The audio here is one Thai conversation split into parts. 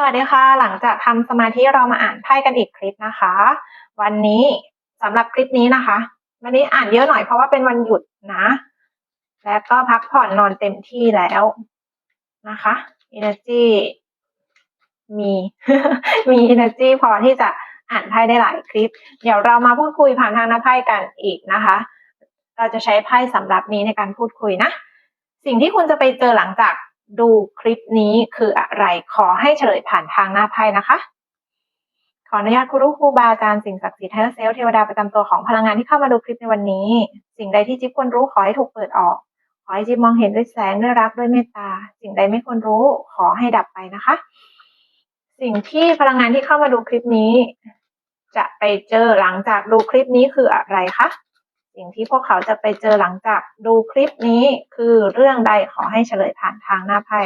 สวัสดีค่ะ หลังจากทำสมาธิเรามาอ่านไพ่กันอีกคลิปนะคะ วันนี้สำหรับคลิปนี้นะคะ วันนี้อ่านเยอะหน่อยเพราะว่าเป็นวันหยุดนะ แล้วก็พักผ่อนนอนเต็มที่แล้วนะคะ energy มี มี energy พอที่จะอ่านไพ่ได้หลายคลิป เดี๋ยวเรามาพูดคุยผ่านทางหน้าไพ่กันอีกนะคะ เราจะใช้ไพ่สำหรับนี้ในการพูดคุยนะ สิ่งที่คุณจะไปเจอหลังจาก ดูคลิปนี้คืออะไร ขอให้เฉลยผ่านทางหน้าไพ่นะคะ ขออนุญาตครูครูบาอาจารย์สิ่งศักดิ์สิทธิ์ไทเซลเทวดาประจำตัวของพลังงานที่เข้ามาดูคลิปในวันนี้ สิ่งใดที่จิ๊บควรรู้ขอให้ถูกเปิดออก ขอให้จิ๊บมองเห็นด้วยแสงด้วยรักด้วยเมตตา สิ่งใดไม่ควรรู้ ขอให้ดับไปนะคะ สิ่งที่พลังงานที่เข้ามาดูคลิปนี้ จะไปเจอหลังจากดูคลิปนี้คืออะไรคะ สิ่งที่พวกเขาจะไปเจอหลังจากดูคลิปนี้คือเรื่องใดขอให้เฉลยผ่านทางหน้าไพ่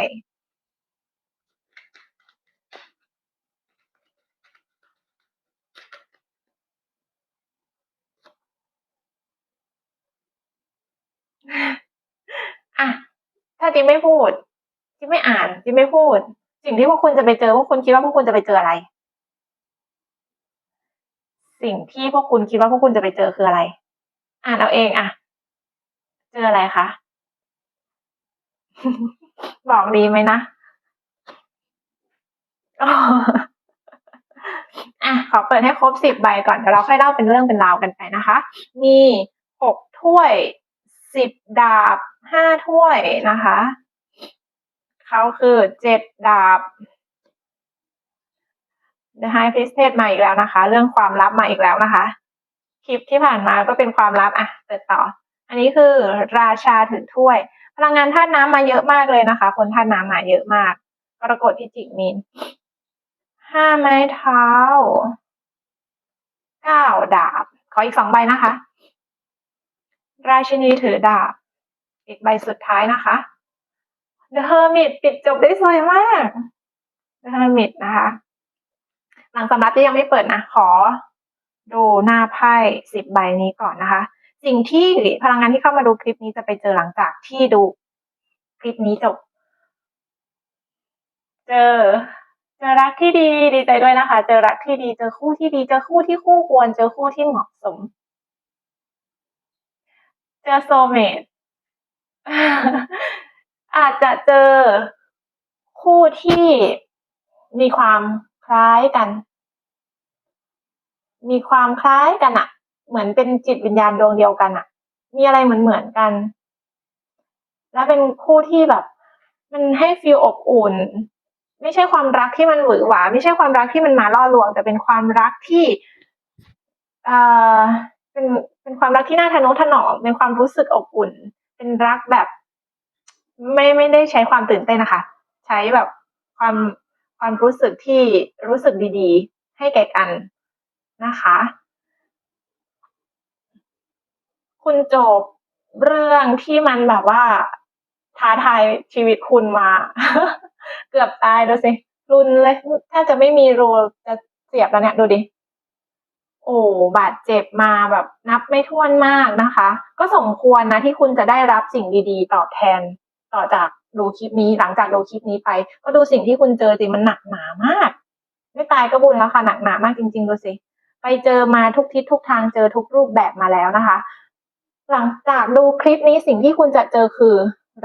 อะถ้าจิมไม่พูดจิมไม่อ่านจิมไม่พูด สิ่งที่พวกคุณจะไปเจอพวกคุณคิดว่าพวกคุณจะไปเจออะไร สิ่งที่พวกคุณคิดว่าพวกคุณจะไปเจอคืออะไร อ่านเอาเองอะเจออะไรคะ บอกดีไหมนะอะขอเปิดให้ครบสิบใบก่อนเดี๋ยวเราค่อยเล่าเป็นเรื่องเป็นราวกันไปนะคะ มีหกถ้วยสิบดาบห้าถ้วยนะคะเขาคือเจ็ดดาบ The High Priestess มาอีกแล้วนะคะ เรื่องความลับมาอีกแล้วนะคะ คลิปที่ผ่านมาก็เป็นความลับอะเปิดต่อ อันนี้คือราชาถือถ้วย พลังงานธาตุน้ำมาเยอะมากเลยนะคะ คนธาตุน้ำมาเยอะมากกรกฎพิจิกมีนห้าไม้เท้าเก้าดาบ ขออีกสองใบนะคะ ราชินีถือดาบ อีกใบสุดท้ายนะคะ The Hermit ปิดจบได้สวยมาก The Hermit นะคะ หลังสำรับที่ยังไม่เปิดนะ ขอ ดูหน้าไพ่สิบใบนี้ก่อนนะคะ สิ่งที่พลังงานที่เข้ามาดูคลิปนี้จะไปเจอหลังจากที่ดูคลิปนี้จบ เจอ เจอรักที่ดีดีใจด้วยนะคะ เจอรักที่ดีเจอคู่ที่ดี เจอคู่ที่คู่ควร เจอคู่ที่เหมาะสม เจอโซเมตอาจจะเจอคู่ที่มีความคล้ายกัน มีความคล้ายกันอะเหมือนเป็นจิตวิญญาณดวงเดียวกันอะมีอะไรเหมือนเหมือนกัน และเป็นคู่ที่แบบ มันให้ฟีลอบอุ่น ไม่ใช่ความรักที่มันหวือหวา ไม่ใช่ความรักที่มันมาล่อลวง แต่เป็นความรักที่เอ่อเป็นเป็นความรักที่น่าทะนุถนอมเป็นความรู้สึกอบอุ่น เป็นรักแบบ ไม่ไม่ได้ใช้ความตื่นเต้นนะคะ ใช้แบบความความรู้สึกที่รู้สึกดีๆ ให้แก่กัน นะคะ คุณจบเรื่องที่มันแบบว่าท้าทายชีวิตคุณมา เกือบตายดูสิรุนเลยถ้าจะไม่มีรูจะเสียบแล้วเนี่ยดูดิโอ้บาดเจ็บมาแบบนับไม่ถ้วนมากนะคะ ก็สมควรนะที่คุณจะได้รับสิ่งดีๆ ตอบแทนต่อจากดูคลิปนี้หลังจากดูคลิปนี้ไป ก็ดูสิ่งที่คุณเจอสิมันหนักหนามาก ไม่ตายก็บุญแล้วค่ะหนักหนามากจริงๆดูสิ ไปเจอมาทุกทิศทุกทางเจอทุกรูปแบบมาแล้วนะคะ หลังจากดูคลิปนี้สิ่งที่คุณจะเจอคือ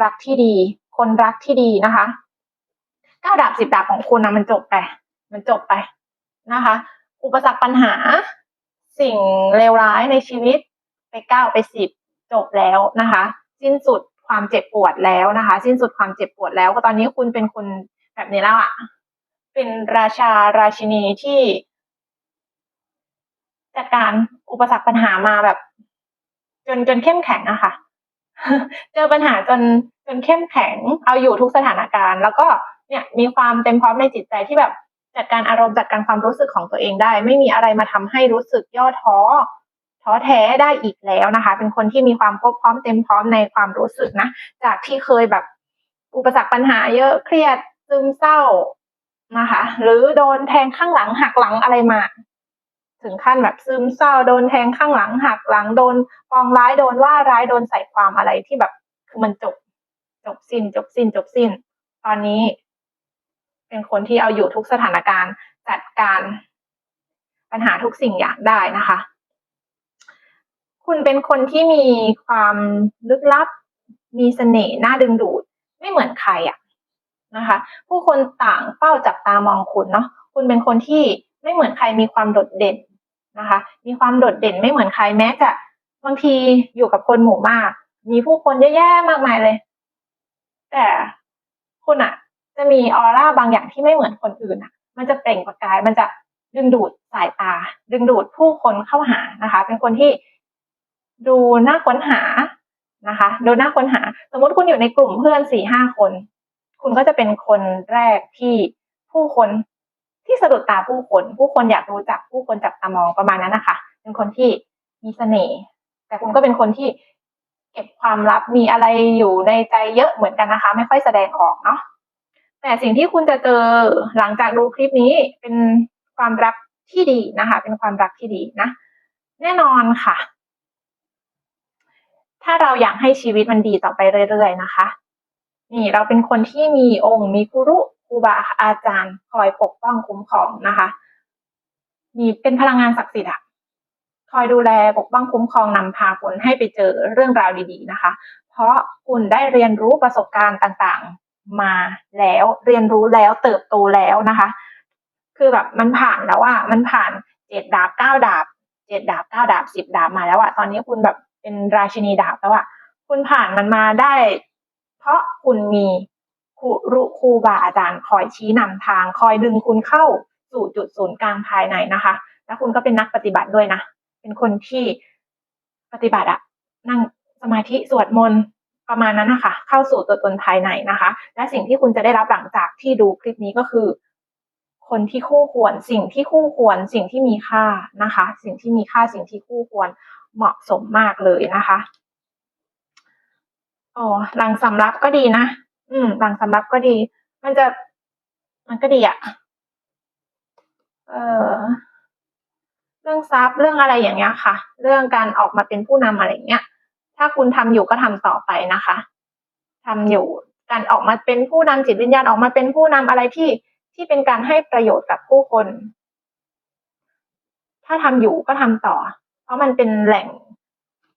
รักที่ดี คนรักที่ดีนะคะเก้าดาบสิบดาบของคุณนะมันจบไป มันจบไปนะคะ อุปสรรคปัญหา สิ่งเลวร้ายในชีวิตไปเก้าไปสิบจบแล้วนะคะ สิ้นสุดความเจ็บปวดแล้วนะคะ สิ้นสุดความเจ็บปวดแล้วก็ตอนนี้คุณเป็นคนแบบนี้แล้วอะ่ะ เป็นราชาราชินีที่ จัดการอุปสรรคปัญหามาแบบ จนจนเข้มแข็งอะค่ะ เจอปัญหาจนจนเข้มแข็ง เอาอยู่ทุกสถานการณ์ แล้วก็เนี่ยมีความเต็มพร้อมในจิตใจที่แบบจัดการอารมณ์จัดการความรู้สึกของตัวเองได้ ไม่มีอะไรมาทำให้รู้สึกย่อท้อท้อแท้ได้อีกแล้วนะคะ เป็นคนที่มีความครบพร้อมเต็มพร้อมในความรู้สึกนะ จากที่เคยแบบอุปสรรคปัญหาเยอะเครียดซึมเศร้านะคะ หรือโดนแทงข้างหลังหักหลังอะไรมา ถึงขั้นแบบซึมเศร้าโดนแทงข้างหลังหักหลังโดนปองร้ายโดนว่าร้ายโดนใส่ความอะไรที่แบบคือมันจบ จบสิ้น จบสิ้น จบสิ้น ตอนนี้ เป็นคนที่เอาอยู่ทุกสถานการณ์ จัดการปัญหาทุกสิ่งอย่างได้นะคะ คุณเป็นคนที่มีความลึกลับ มีเสน่ห์น่าดึงดูด ไม่เหมือนใครอะนะคะ ผู้คนต่างเฝ้าจับตามองคุณเนาะคุณเป็นคนที่ ไม่เหมือนใครมีความโดดเด่นนะคะ มีความโดดเด่นไม่เหมือนใครแม้จะบางทีอยู่กับคนหมู่มาก มีผู้คนเยอะแยะมากมายเลย แต่คุณอะจะมีออร่าบางอย่างที่ไม่เหมือนคนอื่นอะมันจะเปล่งประกาย มันจะดึงดูดสายตา ดึงดูดผู้คนเข้าหานะคะ เป็นคนที่ดูน่าค้นหานะคะ ดูน่าค้นหา สมมติคุณอยู่ในกลุ่มเพื่อนสี่ห้าคน คุณก็จะเป็นคนแรกที่ผู้คน สะดุดตาผู้คน ผู้คนอยากรู้จักผู้คนจับตามองประมาณนั้นนะคะเป็นคนที่มีเสน่ห์แต่คุณก็เป็นคนที่เก็บความลับมีอะไรอยู่ในใจเยอะเหมือนกันนะคะ ไม่ค่อยแสดงออกเนาะแต่สิ่งที่คุณจะเจอหลังจากดูคลิปนี้เป็นความรักที่ดีนะคะ เป็นความรักที่ดีนะ แน่นอนค่ะ ถ้าเราอยากให้ชีวิตมันดีต่อไปเรื่อยๆนะคะ นี่เราเป็นคนที่มีองค์มีครูรุ ครูบาอาจารย์คอยปกป้องคุ้มครองนะคะ มีเป็นพลังงานศักดิ์สิทธิ์อะคอยดูแลปกป้องคุ้มครองนำพาคุณให้ไปเจอเรื่องราวดีๆนะคะ เพราะคุณได้เรียนรู้ประสบการณ์ต่างๆมาแล้วเรียนรู้แล้วเติบโตแล้วนะคะ คือแบบมันผ่านแล้วอะมันผ่านเจ็ดดาบเก้าดาบเจ็ดดาบเก้าดาบสิบดาบมาแล้วอะตอนนี้คุณแบบเป็นราชินีดาบแล้วอะคุณผ่านมันมาได้ เพราะคุณมี ครูครูบาอาจารย์คอยชี้นำทาง คอยดึงคุณเข้าสู่จุดศูนย์กลางภายในนะคะ แล้วคุณก็เป็นนักปฏิบัติด้วยนะ เป็นคนที่ปฏิบัติอะนั่งสมาธิสวดมนต์ประมาณนั้นนะคะเข้าสู่ตัวตนภายในนะคะ และสิ่งที่คุณจะได้รับหลังจากที่ดูคลิปนี้ก็คือ คนที่คู่ควร สิ่งที่คู่ควร สิ่งที่มีค่านะคะ สิ่งที่มีค่าสิ่งที่คู่ควรเหมาะสมมากเลยนะคะอ๋อหลังสำรับก็ดีนะ อืมหลังสำรับก็ดี มันจะ มันก็ดีอะเออเรื่องทรัพย์เรื่องอะไรอย่างเงี้ยค่ะ เรื่องการออกมาเป็นผู้นำอะไรเงี้ย ถ้าคุณทำอยู่ก็ทำต่อไปนะคะทำอยู่การออกมาเป็นผู้นำจิตวิญญาณออกมาเป็นผู้นำอะไรที่ที่เป็นการให้ประโยชน์กับผู้คน ถ้าทำอยู่ก็ทำต่อ เพราะมันเป็นแหล่ง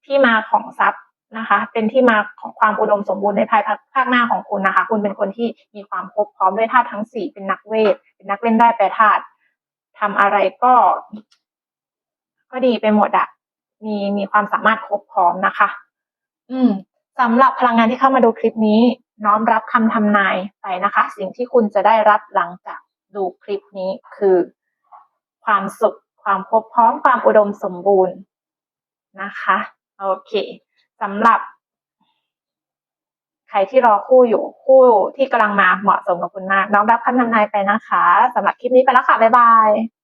ที่มาของทรัพย์ นะคะ เป็นที่มาของความอุดมสมบูรณ์ในภายภาคหน้าของคุณนะคะ คุณเป็นคนที่มีความครบพร้อมด้วยธาตุทั้งสี่เป็นนักเวท เป็นนักเล่นได้แปรธาตุทำอะไรก็ ก็ดีไปหมดอะมีมีความสามารถครบพร้อมนะคะ อืมสำหรับพลังงานที่เข้ามาดูคลิปนี้ น้อมรับคำทำนายไปนะคะ สิ่งที่คุณจะได้รับหลังจากดูคลิปนี้คือ ความสุข ความครบพร้อมความอุดมสมบูรณ์นะคะ โอเค สำหรับ ใครที่รอคู่อยู่คู่ที่กำลังมาเหมาะสมกับคุณมาก น้องรับคำทำนายไปนะคะสำหรับคลิปนี้ไปแล้วค่ะ บ๊ายบาย